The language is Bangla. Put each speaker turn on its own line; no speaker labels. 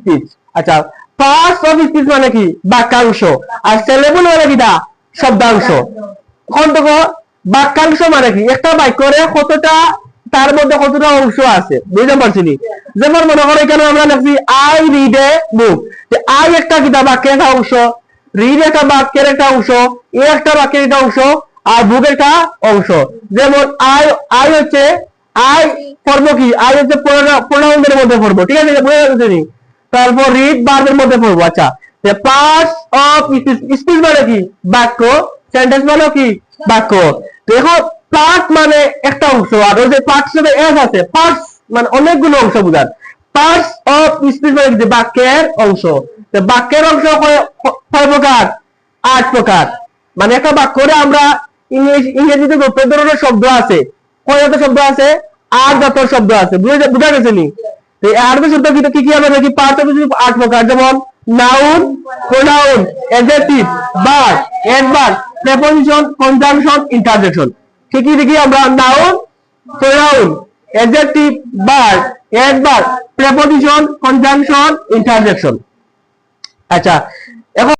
স্পিচ আচ্ছা মানে কি? আর সেলেবল মানে কি দা? শব্দাংশ। বাক্যাংশ মানে কি? একটা বাক্যরে কতটা তার মধ্যে কতটা অংশ আছে? বুঝতে পারছি? যেমন মনে করো এখানে আমরা লিখছি I read a book I একটা কিতাব বাক্যের একটা অংশ। রিড একটা বাক্যের একটা অংশ। এ একটা বাক্যের একটা অংশ। আর বুক একটা অংশ। যেমন আই আই হচ্ছে আই পড়ব কি? আই হচ্ছে প্রোনাউনের মধ্যে পড়ব ঠিক আছে? বুঝে যাচ্ছে নি? তারপর রিড বার্বের মধ্যে পড়ব আচ্ছা। পার্টস অফ স্পিচ মানে কি? বাক্য। সেন্টেন্স মানে কি? বাক্য। দেখো পার্ট মানে একটা অংশ, আর ওই যে পার্টস এর এস আছে পার্টস মানে অনেকগুলো অংশ বুঝার। পার্টস অফ স্পিচ মানে কি? বাক্যের অংশ। বাক্যের অংশ কয়- প্রকার, আট প্রকার। মানে একটা বাক্যরে আমরা ইংলিশ, ইংরেজিতে যত ধরনের শব্দ আছে কয় শব্দ আছে? আট জাতের শব্দ আছে। বুঝা গেছে নি? তো আট শব্দ কি কি হবে নাকি পাঁচ আট যেমন, noun, pronoun adjective verb adverb preposition conjunction interjection কি কি দেখি আমরা। Noun, pronoun adjective verb adverb preposition conjunction interjection আচ্ছা